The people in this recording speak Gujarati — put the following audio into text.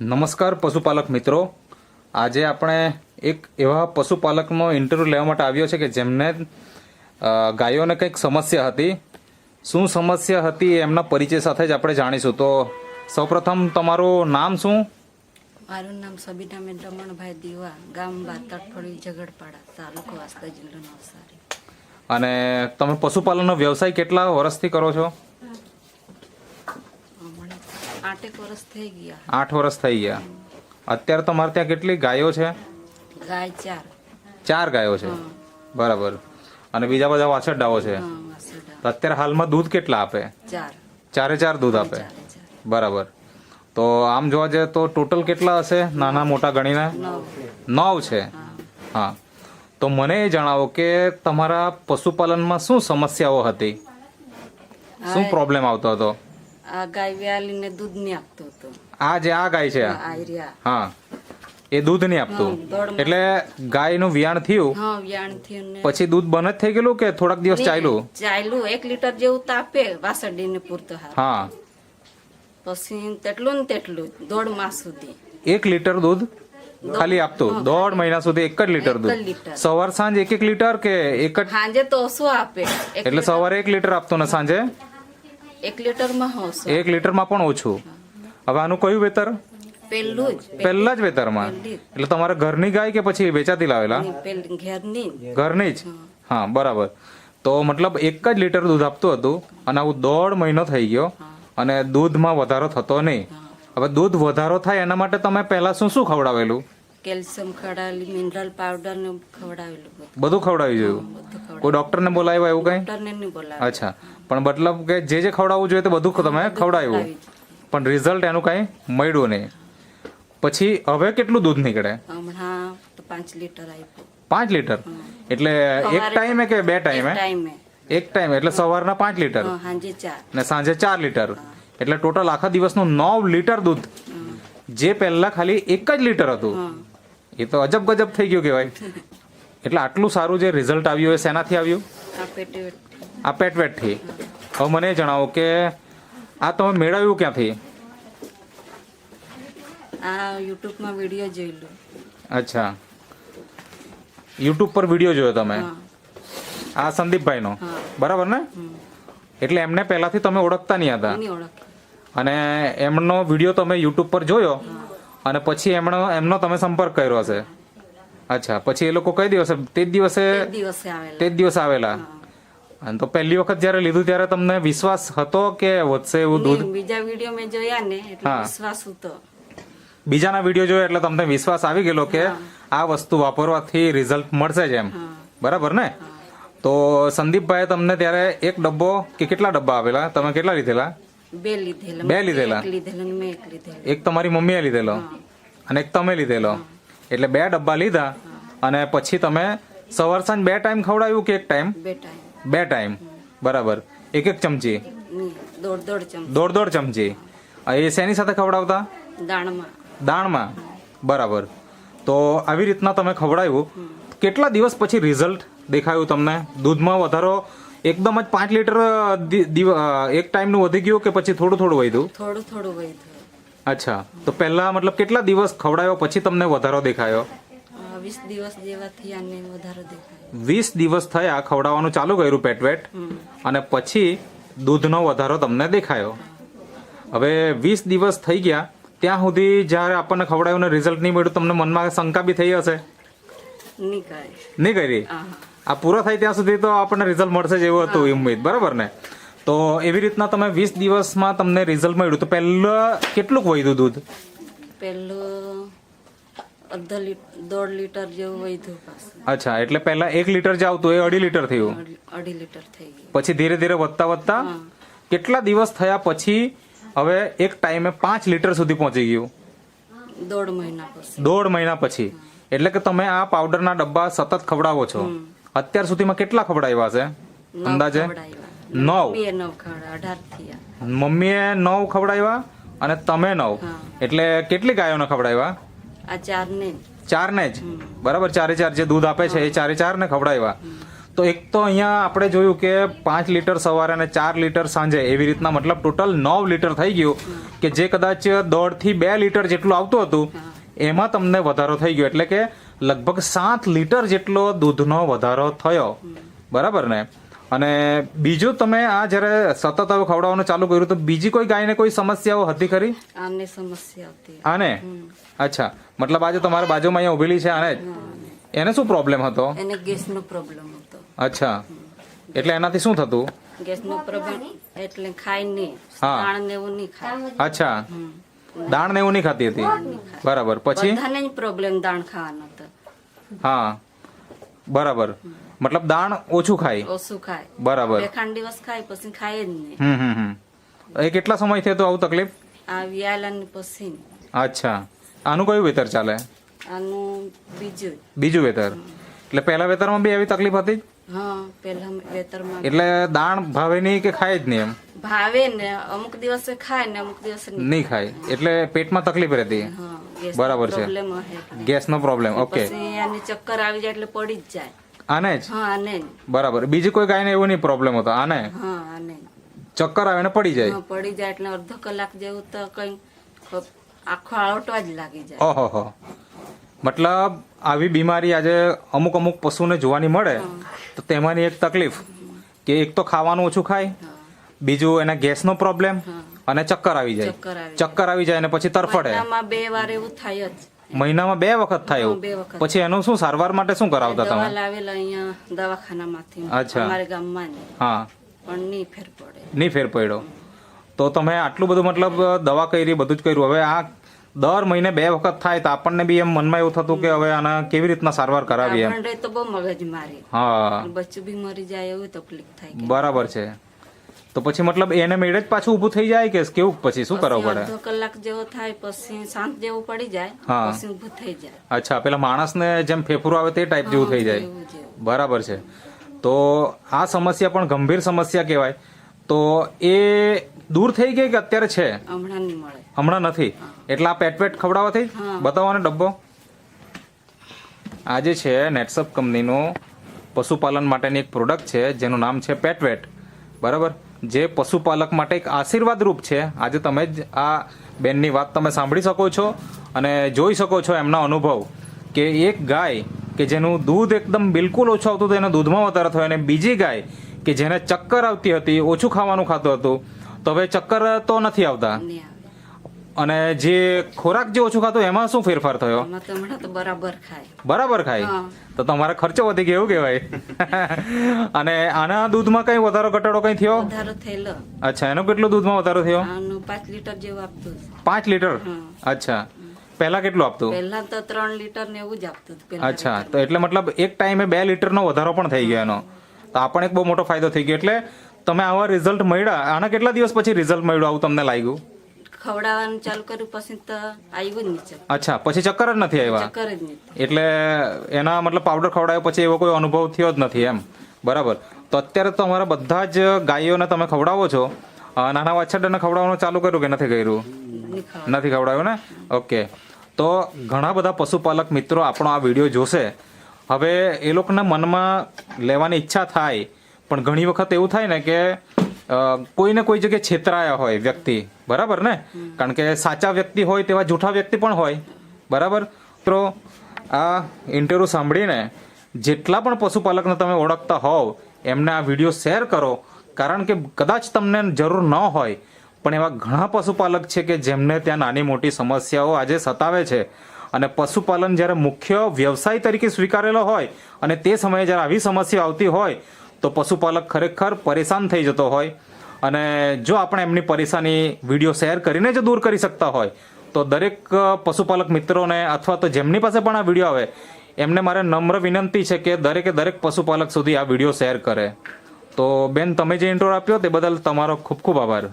નમસ્કાર પશુપાલક મિત્રો. આજે આપણે એક એવા પશુપાલકનો ઇન્ટરવ્યૂ લેવા માટે આવ્યો છે કે જેમને ગાયોને કંઈક સમસ્યા હતી. શું સમસ્યા હતી એમના પરિચય સાથે જ આપણે જાણીશું. તો સૌપ્રથમ તમારું નામ શું? મારું નામ સબીનાબેન રમણભાઈ દીવા ગામ બાતડફળી ઝઘડપાડા તાલુકો વાસ્તા જિલ્લો નવસારી. અને તમે પશુપાલનનો વ્યવસાય કેટલા વર્ષથી કરો છો? આઠેક વર્ષ થઈ ગયા. આઠ વર્ષ થઈ ગયા. અત્યારે તમારે ત્યાં કેટલી ગાયો છે? ગાય ચાર. ચાર ગાયો છે? બરાબર. અને બીજા બધા વાછરડાઓ છે? તો અત્યારે હાલમાં દૂધ કેટલા આપે? ચાર. ચારે ચાર દૂધ આપે? બરાબર. તો આમ જોવા જઈએ તો ટોટલ કેટલા હશે? નાના મોટા ગણીને? નવ. છે? હા. તો મને એ જણાવો કે તમારા પશુપાલનમાં શું સમસ્યાઓ હતી? શું પ્રોબ્લેમ આવતો હતો? આ ગાય વ્યાલીને દૂધ નહીં આપતો હતો. આ જે આ ગાય છે? આ રહ્યા હા. એ દૂધ નહીં આપતું. એટલે ગાયનું વિયાણ થયું. હા વ્યાણ થયું પછી દૂધ બંધ જ થઈ ગયેલું કે થોડાક દિવસ ચાલ્યું ચાલ્યું એક લીટર જેવું તાપે વાસરડીને પૂરતો હા. પછી તેટલું ને તેટલું દોઢ માસ સુધી. એક લીટર દૂધ ખાલી આપતું? દોઢ મહિના સુધી એક જ લીટર દૂધ? સવાર સાંજ એક એક લીટર કે એક જ? સાંજે તો ઓછું આપે. એટલે સવારે એક લીટર આપતો ને સાંજે? એક લીટરમાં ઓછું એક લીટરમાં પણ ઓછું. હવે આનું કયું વેતર? પહેલું જ. પહેલા જ વેતરમાં. એટલે તમારે ઘરની ગાય કે પછી વેચાતી લાવેલા? ઘરની ઘરની જ? હા બરાબર. તો મતલબ એક જ લીટર દૂધ આપતું હતું અને આવું દોઢ મહિનો થઈ ગયો અને દૂધમાં વધારો થતો નહીં. હવે દૂધ વધારો થાય એના માટે તમે પહેલા શું શું ખવડાવેલું? કેલ્શિયમ ખવડાવેલી મિનરલ પાવડર ને ખવડાવેલું બધું. ખવડાવી જોયું? કોઈ ડોક્ટર ડોક્ટરને બોલાવ્યા એવું કઈ? ડોક્ટરને નહીં બોલાવે અચ્છા. પણ મતલબ કે જે જે ખવડાવવું જોઈએ તે બધું તમે ખવડાવ્યું. પણ રિઝલ્ટ એનું કઈ મળ્યું નહીં. પછી હવે કેટલું દૂધ નીકળે? હમણાં તો પાંચ લીટર આવ્યું પાંચ લીટર? એટલે એક ટાઈમે કે બે ટાઈમે? એક ટાઈમ એટલે સવારના પાંચ લીટર? સાંજે ચાર. ને સાંજે ચાર લીટર. એટલે ટોટલ આખા દિવસનું નવ લીટર દૂધ. જે પહેલા ખાલી એક જ લીટર હતું. એ તો અજબ ગજબ થઈ ગયું કહેવાય. એટલે આટલું સારું જે રિઝલ્ટ આવ્યું એ શેનાથી આવ્યું? આ પેટે આ પેટવેટથી હવે મને જણાવો કે આ તમે મેળવ્યું ક્યાંથી? આ યુટ્યુબમાં વીડિયો જોયેલું અચ્છા. યુટ્યુબ પર વીડિયો જોયો તમે? આ સંદીપભાઈનો. બરાબર ને? એટલે એમને પહેલાથી તમે ઓળખતા નહીં હતા? અને એમનો વીડિયો તમે યુટ્યુબ પર જોયો? અને પછી એમનો એમનો તમે સંપર્ક કર્યો હશે? અચ્છા પછી એ લોકો કઈ દિવસે તે જ દિવસે તે દિવસે આવેલા. જ દિવસે આવેલા? અને તો પહેલી વખત જ્યારે લીધું ત્યારે તમને વિશ્વાસ હતો કે વધશે એવું દૂધ? બીજા વીડિયો મેં જોયા ને એટલે હા. વિશ્વાસ હતો. બીજાના વીડિયો જોયો એટલે તમને વિશ્વાસ આવી ગયેલો કે આ વસ્તુ વાપરવાથી રિઝલ્ટ મળશે જ એમ. બરાબર ને? તો સંદીપભાઈ તમને ત્યારે એક ડબ્બો કે કેટલા ડબ્બા આવેલા તમે કેટલા લીધેલા? બે લીધેલા. બે લીધેલા? એક મેં એક લીધેલો. એક તમારી મમ્મીએ લીધેલો? અને એક તમે લીધેલો? એટલે બે ડબ્બા લીધા અને પછી તમે સવાર સાંજ બે ટાઈમ ખવડાવ્યું કે એક ટાઈમ? બે ટાઈમ. બે ટાઈમ. બરાબર. એક એક ચમચી? દોઢ દોઢ ચમચી. દોઢ દોઢ ચમચી. એ શેની સાથે ખવડાવતા? દાણમાં. દાણમાં? બરાબર. તો આવી રીતના તમે ખવડાવ્યું. કેટલા દિવસ પછી રિઝલ્ટ દેખાયું તમને? દૂધમાં વધારો એકદમ જ પાંચ લીટર એક ટાઈમનું વધી ગયું કે પછી થોડું થોડું વધ્યું? થોડું થોડું વધ્યું. અચ્છા. તો પહેલા મતલબ કેટલા દિવસ ખવડાયો પછી તમને વધારો દેખાયો? વીસ દિવસ જેવા થયા ને વધારે દેખાય. વીસ દિવસ થયા ખવડાવવાનું ચાલુ કર્યું પેટવેટ હમ. અને પછી દૂધનો વધારો તમને દેખાયો? હવે વીસ દિવસ થઈ ગયા ત્યાં સુધી જ્યારે આપણને ખવડાવ્યું ને રિઝલ્ટ નહીં મળ્યું તમને મનમાં શંકા બી થઈ હશે? નહીં કરી? આ પૂરો થાય ત્યાં સુધી તો આપણને રિઝલ્ટ મળશે જ એવું હતું ઉમેદ બરાબર ને? તો એવી રીતના તમે વીસ દિવસમાં તમને રિઝલ્ટ મળ્યું. તો પહેલા કેટલું વધ્યું દૂધ? પહેલું અડધો લીટર દોઢ લીટર જેવું વધ્યું અચ્છા એટલે પહેલા એક લીટર જે આવતું એ અઢી લીટર થયું? અઢી- અઢી લીટર થઈ ગયું. પછી ધીરે ધીરે વધતા વધતા કેટલા દિવસ થયા પછી હવે એક ટાઈમે પાંચ લીટર સુધી પહોંચી ગયું? દોઢ મહિના પછી. દોઢ મહિના પછી. એટલે કે તમે આ પાવડરના ડબ્બા સતત ખવડાવો છો. અત્યાર સુધીમાં કેટલા ખવડાવ્યા છે? અંદાજે? નવ? મમ્મીએ નવ ખવડાવ્યા અને તમે નવ. એટલે કેટલી ગાયોને ખવડાવ્યા? આ ચાર ને ચાર ને જ બરાબર ચારે ચાર જે દૂધ આપે છે એ ચારે ચાર ને ખવડાવ્યા તો એક તો અહીંયા આપણે જોયું કે પાંચ લીટર સવારે અને ચાર લીટર સાંજે એવી રીતના મતલબ ટોટલ નવ લીટર થઈ ગયું કે જે કદાચ દોઢથી બે લીટર જેટલું આવતું હતું એમાં તમને વધારો થઈ ગયો. એટલે કે લગભગ સાત લીટર જેટલો દૂધનો વધારો થયો. બરાબર ને? અને બીજું તમે આ જ્યારે સતત હવે ખવડાવવાનું ચાલુ કર્યું તો બીજી કોઈ ગાયને કોઈ સમસ્યાઓ હતી ખરી? આને સમસ્યા હતી. આને? અચ્છા. મતલબ આજે તમારા બાજુમાં અહીંયા ઉભેલી છે આને જ? એને શું પ્રોબ્લેમ હતો? એને ગેસનો પ્રોબ્લેમ હતો. અચ્છા. એટલે એનાથી શું થતું? ગેસનો પ્રોબ્લેમ એટલે ખાય નહીં હા. દાણ ને એવું નહીં ખાય. અચ્છા. દાણ ને એવું નહીં ખાતી હતી? બરાબર. પછી? બધાને પ્રોબ્લેમ દાણ ખાવાનો. હા. બરાબર. મતલબ દાણ ઓછું ખાય. ઓછું ખાય. બરાબર. બે ખાંડ દિવસ ખાય પછી ખાય જ નહીં. હમ હમ હમ. એ કેટલા સમય થયો તો આવું તકલીફ? આ વ્યાલન પછી. અચ્છા. આનું કયું વેતર ચાલે? આનું બીજું. બીજું વેતર. એટલે પહેલા વેતરમાં બી એવી તકલીફ હતી? હા પેલા વેતરમાં એટલે દાણ ભાવે નહીં કે ખાય જ નહીં એમ? ભાવે ને અમુક દિવસે ખાય ને અમુક દિવસે નહીં ખાય. એટલે પેટમાં તકલીફ રહેતી. બરાબર છે. ગેસ નો પ્રોબ્લેમ ઓકે ચક્કર આવી જાય એટલે પડી જ જાય. આને જ? હા આને બરાબર. બીજી કોઈ ગાયને એવું નહીં પ્રોબ્લેમ હતો. આને? હા આને ચક્કર આવે ને પડી જાય. પડી જાય એટલે અડધો કલાક જેવું તો કઈ આખો આળોટવા જ લાગી જાય. ઓહો મતલબ આવી બીમારી આજે અમુક અમુક પશુને જોવાની મળે. તો તેમાંની એક તકલીફ કે એક તો ખાવાનું ઓછું ખાય બીજું એને ગેસનો પ્રોબ્લેમ અને ચક્કર આવી જાય. ચક્કર આવી જાય અને પછી તરફડે. મહિનામાં બે વાર એવું થાય જ. મહિનામાં બે વખત થાય એવું. પછી એનું શું સારવાર માટે શું કરાવતા તમે? લાવેલા અહીંયા દવાખાનામાંથી. અચ્છા. અમારે ગામમાં હા. પણ નહીં ફેર પડે. નહીં ફેર પડ્યો. તો તમે આટલું બધું મતલબ દવા કરી બધું જ કર્યું. હવે આ દર મહિને બે વખત થાય તો આપણને બી એમ મનમાં એવું થતું કે હવે આના કેવી રીતના સારવાર કરાવી એમ. તો બહુ મગજ મારે. હા. બચ્ચું બી મરી જાય એવું તકલીફ થાય બરાબર છે. તો પછી મતલબ એને મેળે જ પાછું ઊભું થઈ જાય કે કેવું પછી શું કરવું પડે? અડધો કલાક જેવો થાય પછી શાંત જેવું પડી જાય પછી ઊભું થઈ જાય. અચ્છા પેલા માણસને જેમ ફેફરું આવે તે ટાઈપ જેવું થઈ જાય. બરાબર છે. તો આ સમસ્યા પણ ગંભીર સમસ્યા કહેવાય. તો એ દૂર થઈ ગઈ કે અત્યારે છે? હમણાં નહીં મળે. હમણાં નથી. એટલે આ પેટ પેટ ખવડાવવાથી? જ? બતાવો ને ડબ્બો. આજે છે નેટસપ કંપનીનું પશુપાલન માટેની એક પ્રોડક્ટ છે જેનું નામ છે પેટવેટ બરાબર? જે પશુપાલક માટે એક આશીર્વાદ રૂપ છે. આજે તમે જ આ બેનની વાત તમે સાંભળી શકો છો અને જોઈ શકો છો એમના અનુભવ કે એક ગાય કે જેનું દૂધ એકદમ બિલકુલ ઓછું આવતું હતું એને દૂધમાં વધારો થયો અને બીજી ગાય કે જેને ચક્કર આવતી હતી ઓછું ખાવાનું ખાતું હતું તો હવે ચક્કર તો નથી આવતા. અને જે ખોરાક જે ઓછું ખાતો એમાં શું ફેરફાર થયો? હમણાં તો બરાબર ખાય. બરાબર ખાય? તો તમારા ખર્ચો વધી ગયો એવું કહેવાય. અને આના દૂધમાં કઈ વધારો ઘટાડો કઈ થયો? વધારો થયેલો. અચ્છા એનો કેટલો દૂધમાં વધારો થયો? પાંચ લીટર જેવું આપતું પાંચ લીટર? અચ્છા. પહેલા કેટલું આપતું? પહેલા તો ત્રણ લીટર ને એવું જ આપતું અચ્છા તો એટલે મતલબ એક ટાઈમે બે લીટરનો વધારો પણ થઈ ગયો એનો. તો આ પણ એક બહુ મોટો ફાયદો થઈ ગયો. એટલે તમે આવા રિઝલ્ટ મળ્યા. આના કેટલા દિવસ પછી રિઝલ્ટ મળ્યું આવું તમને લાગ્યું? ખવડાવવાનું ચાલુ કર્યું પછી તો આવ્યું જ નહીં અચ્છા પછી ચક્કર જ નથી આવ્યા? ચક્કર જ નહીં. એટલે એના મતલબ પાવડર ખવડાવ્યો પછી એવો કોઈ અનુભવ થયો જ નથી એમ? બરાબર. તો અત્યારે તો અમારા બધા જ ગાયોને તમે ખવડાવો છો. નાના વાછરડાને ખવડાવવાનું ચાલુ કર્યું કે નથી કર્યું? નથી ખવડાવ્યું ને? ઓકે. તો ઘણા બધા પશુપાલક મિત્રો આપણો આ વીડિયો જોશે. હવે એ લોકોના મનમાં લેવાની ઈચ્છા થાય પણ ઘણી વખત એવું થાય ને કે કોઈને કોઈ જગ્યાએ છેતરાયા હોય વ્યક્તિ. બરાબર ને? કારણ કે સાચા વ્યક્તિ હોય તેવા જૂઠા વ્યક્તિ પણ હોય. બરાબર? તો આ ઇન્ટરવ્યૂ સાંભળીને જેટલા પણ પશુપાલકને તમે ઓળખતા હોવ, એમને આ વીડિયો શેર કરો. કારણ કે કદાચ તમને જરૂર ન હોય, પણ એવા ઘણા પશુપાલક છે કે જેમને ત્યાં નાની મોટી સમસ્યાઓ આજે સતાવે છે. અને પશુપાલન જ્યારે મુખ્ય વ્યવસાય તરીકે સ્વીકારેલો હોય અને તે સમયે જ્યારે આવી સમસ્યા આવતી હોય તો પશુપાલક ખરેખર પરેશાન થઈ જતો હોય અને જો આપણે એમની પરેશાની વીડિયો શેર કરીને જ દૂર કરી શકતા હોય, તો દરેક પશુપાલક મિત્રોને અથવા તો જેમની પાસે પણ આ વીડિયો આવે, એમને મારે નમ્ર વિનંતી છે કે દરેકે દરેક પશુપાલક સુધી આ વીડિયો શેર કરે. તો બેન, તમે જે ઇન્ટ્રો આપ્યો તે બદલ તમારો ખૂબ ખૂબ આભાર.